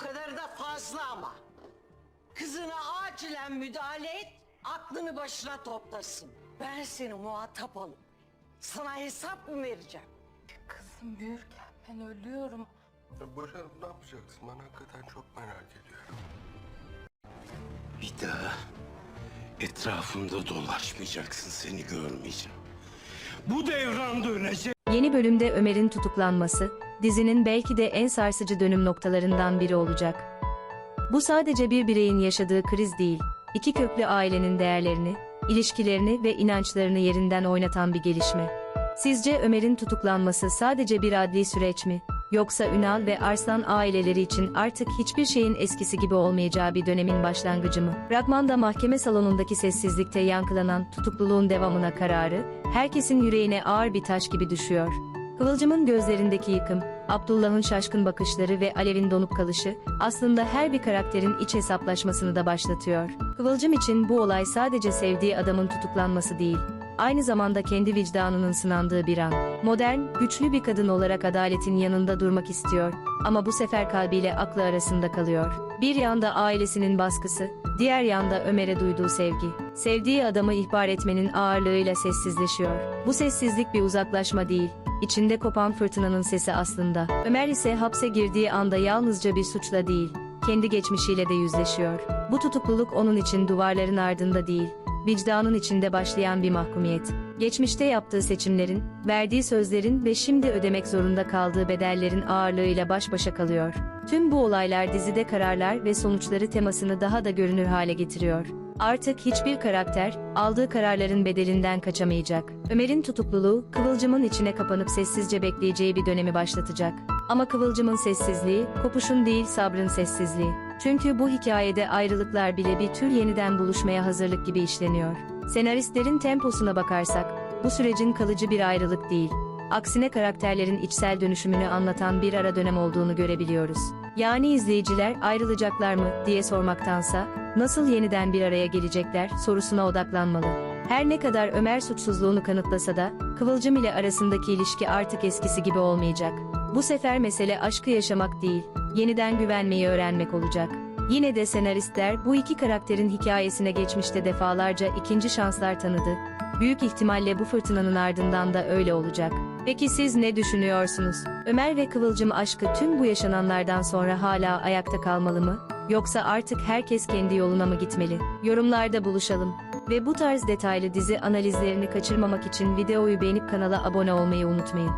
kadar da fazla ama. Kızına acilen müdahale et, aklını başına toplasın. Ben seni muhatap alıp sana hesap mı vereceğim? Kızım büyürken ben ölüyorum. Boşanıp ne yapacaksın? Ben hakikaten çok merak ediyorum. Bir daha etrafımda dolaşmayacaksın. Seni görmeyeceğim. Bu devran dönecek. Yeni bölümde Ömer'in tutuklanması, dizinin belki de en sarsıcı dönüm noktalarından biri olacak. Bu sadece bir bireyin yaşadığı kriz değil, iki köklü ailenin değerlerini, ilişkilerini ve inançlarını yerinden oynatan bir gelişme. Sizce Ömer'in tutuklanması sadece bir adli süreç mi, yoksa Ünal ve Arslan aileleri için artık hiçbir şeyin eskisi gibi olmayacağı bir dönemin başlangıcı mı? Fragmanda mahkeme salonundaki sessizlikte yankılanan tutukluluğun devamına kararı, herkesin yüreğine ağır bir taş gibi düşüyor. Kıvılcım'ın gözlerindeki yıkım, Abdullah'ın şaşkın bakışları ve Alev'in donup kalışı aslında her bir karakterin iç hesaplaşmasını da başlatıyor. Kıvılcım için bu olay sadece sevdiği adamın tutuklanması değil, aynı zamanda kendi vicdanının sınandığı bir an. Modern, güçlü bir kadın olarak adaletin yanında durmak istiyor ama bu sefer kalbiyle aklı arasında kalıyor. Bir yanda ailesinin baskısı, diğer yanda Ömer'e duyduğu sevgi. Sevdiği adamı ihbar etmenin ağırlığıyla sessizleşiyor. Bu sessizlik bir uzaklaşma değil, içinde kopan fırtınanın sesi aslında. Ömer ise hapse girdiği anda yalnızca bir suçla değil, kendi geçmişiyle de yüzleşiyor. Bu tutukluluk onun için duvarların ardında değil, vicdanın içinde başlayan bir mahkumiyet. Geçmişte yaptığı seçimlerin, verdiği sözlerin ve şimdi ödemek zorunda kaldığı bedellerin ağırlığıyla baş başa kalıyor. Tüm bu olaylar dizide kararlar ve sonuçları temasını daha da görünür hale getiriyor. Artık hiçbir karakter, aldığı kararların bedelinden kaçamayacak. Ömer'in tutukluluğu, Kıvılcım'ın içine kapanıp sessizce bekleyeceği bir dönemi başlatacak. Ama Kıvılcım'ın sessizliği, kopuşun değil sabrın sessizliği. Çünkü bu hikayede ayrılıklar bile bir tür yeniden buluşmaya hazırlık gibi işleniyor. Senaristlerin temposuna bakarsak, bu sürecin kalıcı bir ayrılık değil, aksine karakterlerin içsel dönüşümünü anlatan bir ara dönem olduğunu görebiliyoruz. Yani izleyiciler ayrılacaklar mı diye sormaktansa, nasıl yeniden bir araya gelecekler sorusuna odaklanmalı. Her ne kadar Ömer suçsuzluğunu kanıtlasa da, Kıvılcım ile arasındaki ilişki artık eskisi gibi olmayacak. Bu sefer mesele aşkı yaşamak değil, yeniden güvenmeyi öğrenmek olacak. Yine de senaristler bu iki karakterin hikayesine geçmişte defalarca ikinci şanslar tanıdı. Büyük ihtimalle bu fırtınanın ardından da öyle olacak. Peki siz ne düşünüyorsunuz? Ömer ve Kıvılcım aşkı tüm bu yaşananlardan sonra hala ayakta kalmalı mı? Yoksa artık herkes kendi yoluna mı gitmeli? Yorumlarda buluşalım. Ve bu tarz detaylı dizi analizlerini kaçırmamak için videoyu beğenip kanala abone olmayı unutmayın.